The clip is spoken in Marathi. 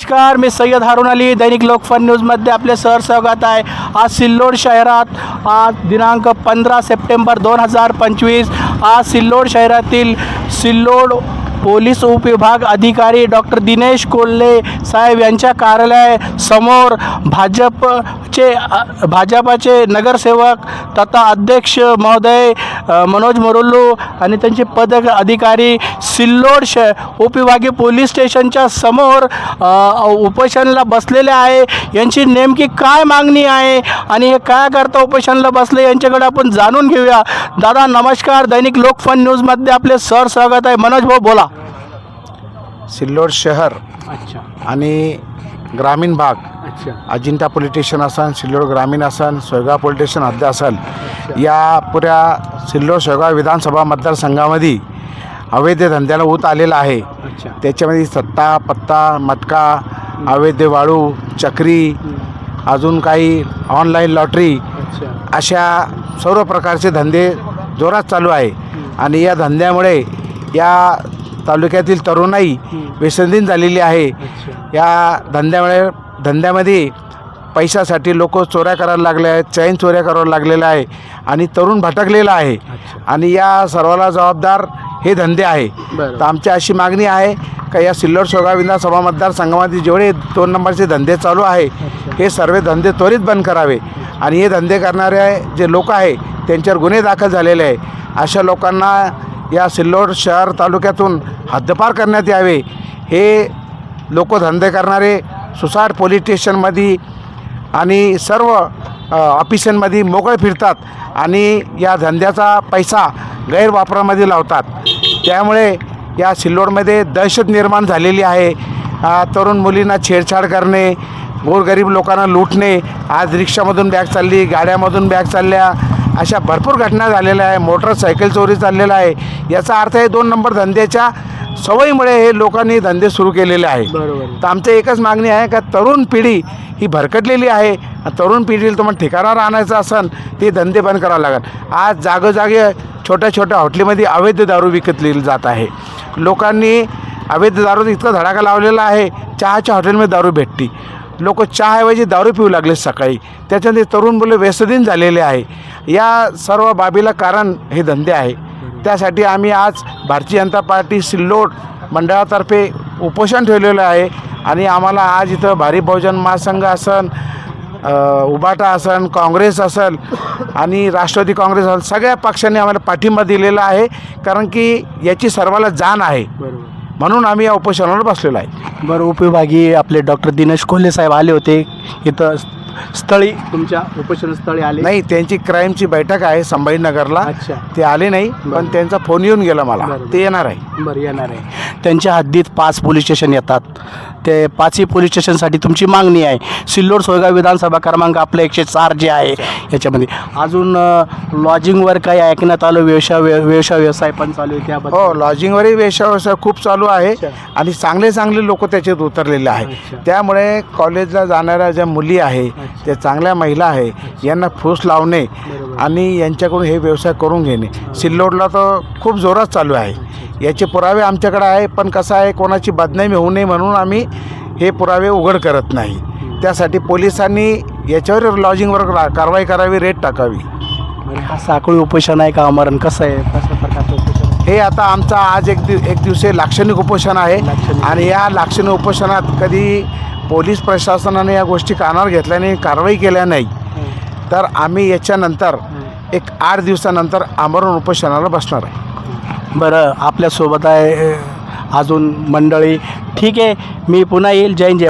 नमस्कार मी सय्यद हारून अली दैनिक लोकफन न्यूजमध्ये आपले सर स्वागत आहे. आज सिल्लोड शहरात आज दिनांक पंधरा सप्टेंबर दोन हजार पंचवीस आज सिल्लोड शहरातील सिल्लोड पोलीस उपविभाग अधिकारी डॉक्टर दिनेश कोल्हे साहेब यांच्या कार्यालय समोर भाजपचे भाजपाचे नगरसेवक तथा अध्यक्ष महोदय मनोज मोरुल्लू आणि त्यांचे पदक अधिकारी सिल्लोड श उपविभागीय पोलीस स्टेशनच्या समोर अ, उपोषणाला बसलेले आहे. यांची नेमकी काय मागणी आहे आणि हे काय करता उपोषणाला बसले यांच्याकडे आपण जाणून घेऊया. दादा नमस्कार. दैनिक लोकफन न्यूजमध्ये आपले सर स्वागत आहे. मनोज भाऊ बोला. सिल्लोड शहर अच्छा. आणि ग्रामीण भाग. अच्छा. अजिंठा पोलीस स्टेशन असन सिल्लोड ग्रामीण असन सोयगाव पोलीस स्टेशन हद्द असल या पुऱ्या सिल्लोड सोयगाव विधानसभा मतदारसंघामध्ये अवैध धंद्याला ऊत आलेला आहे. अच्छा. त्याच्यामध्ये सत्ता पत्ता मटका अवैध वाळू चक्री अजून काही ऑनलाईन लॉटरी अच्छा. अशा सर्व प्रकारचे धंदे जोरात चालू आहे. आणि या धंद्यामुळे या तालुक्यातील तरुणाई व्यसनधीन झालेली आहे. या धंद्यामुळे धंद्यामध्ये पैशासाठी लोक चोऱ्या करायला लागले आहेत चैन चोऱ्या करायला लागलेल्या आहे आणि तरुण भटकलेला आहे. आणि या सर्वाला जबाबदार हे धंदे आहे. तर आमची अशी मागणी आहे का या सिल्लोड सोगा विधानसभा मतदारसंघामध्ये जेवढे दोन नंबरचे धंदे चालू आहे हे सर्व धंदे त्वरित बंद करावे. आणि हे धंदे करणारे जे लोक आहे त्यांच्यावर गुन्हे दाखल झालेले आहे. अशा लोकांना या सिल्लोड शहर तालुक्यातून हद्दपार करण्यात यावे. हे लोक धंदे करणारे सुसाट पोलीस स्टेशनमध्ये आणि सर्व ऑफिसांमध्ये मोकळे फिरतात आणि या धंद्याचा पैसा गैरवापरामध्ये लावतात. त्यामुळे या सिल्लोडमध्ये दहशत निर्माण झालेली आहे. तरुण मुलींना छेडछाड करणे गोरगरीब लोकांना लुटणे आज रिक्षामधून बॅग चालली गाड्यामधून बॅग चालल्या अशा भरपूर घटना झालेल्या आहे मोटरसायकल चोरी चाललेला आहे. याचा अर्थ आहे दोन नंबर धंद्याच्या सवयीमुळे हे लोकांनी धंदे सुरू केलेले आहे बरोबर. तर आमचं एकच मागणी आहे का तरुण पिढी ही भरकटलेली आहे. तरुण पिढीला तुम्हाला ठिकाणावर आणायचं असेल ते धंदे बंद करावं लागेल. आज जागोजागी छोट्या छोट्या हॉटेलमध्ये अवैध दारू विकतली जात आहे. लोकांनी अवैध दारू इतका धडाका लावलेला आहे चहाच्या हॉटेलमध्ये दारू भेटती. लोक चहाऐवजी दारू पिऊ लागले सकाळी. त्याच्यामध्ये तरुण मुलं व्यसनीन झालेले आहे. या सर्व बाबीला कारण हे धंदे आहे. त्यासाठी आम्ही आज भारतीय जनता पार्टी सिल्लोड मंडळातर्फे उपोषण ठेवलेलं आहे आणि आम्हाला आज इथं भारी बहुजन महासंघ असन उबाटा असन काँग्रेस असेल आणि राष्ट्रवादी काँग्रेस असेल सगळ्या पक्षांनी आम्हाला पाठिंबा दिलेला आहे. कारण की याची सर्वाला जाण आहे. बरोबर. म्हणून आम्ही या उपोषणावर बसलेलो आहे. बरं उपविभागीय आपले डॉक्टर दिनेश कोल्हे साहेब आले होते. इथं स्थळी तुमच्या उपोषण स्थळी आले? नाही त्यांची क्राईमची बैठक आहे संभाजीनगरला. अच्छा. ते आले नाही पण त्यांचा फोन येऊन गेला मला. ते येणार आहे. बरं येणार आहे. त्यांच्या हद्दीत पाच पोलीस स्टेशन येतात. ते पाचही पोलीस स्टेशनसाठी तुमची मागणी आहे. सिल्लोड सोयगाव विधानसभा क्रमांक आपलं एकशे चार जे आहे याच्यामध्ये. अजून अ, लॉजिंगवर काही ऐकण्यात आलं? व्यवसाय व्य- व्यवसाय व्यवसाय पण चालू आहे त्याबद्दल. हो लॉजिंगवरही व्यवसाय व्यवसाय खूप चालू आहे. अच्छा. आणि चांगले चांगले लोक त्याच्यात उतरलेले आहे. त्यामुळे कॉलेजला जाणाऱ्या ज्या मुली आहे त्या चांगल्या महिला आहे यांना फूस लावणे. आणि यांच्याकडून हे व्यवसाय करून घेणे. सिल्लोडला तर खूप जोरात चालू आहे. याचे पुरावे आमच्याकडे आहे पण कसं आहे कोणाची बदनामी होऊ नये म्हणून आम्ही हे पुरावे उघड करत नाही. त्यासाठी पोलिसांनी याच्यावर लॉजिंगवर कारवाई करावी रेट टाकावी. हा साखळी उपोषण आहे का अमरण? कसं आहे? प्रकारचं उपोषण? हे आता आमचा आज एक दिव एक दिवसीय लाक्षणिक उपोषण आहे. आणि या लाक्षणिक उपोषणात कधी पोलीस प्रशासनाने या गोष्टी कानावर घेतल्याने कारवाई केल्या नाही. तर आम्ही याच्यानंतर एक आठ दिवसानंतर आमरण उपोषणाला बसणार आहे. बरं आपल्यासोबत आहे अजून मंडळी. ठीक आहे मी पुन्हा येईल. जैन जय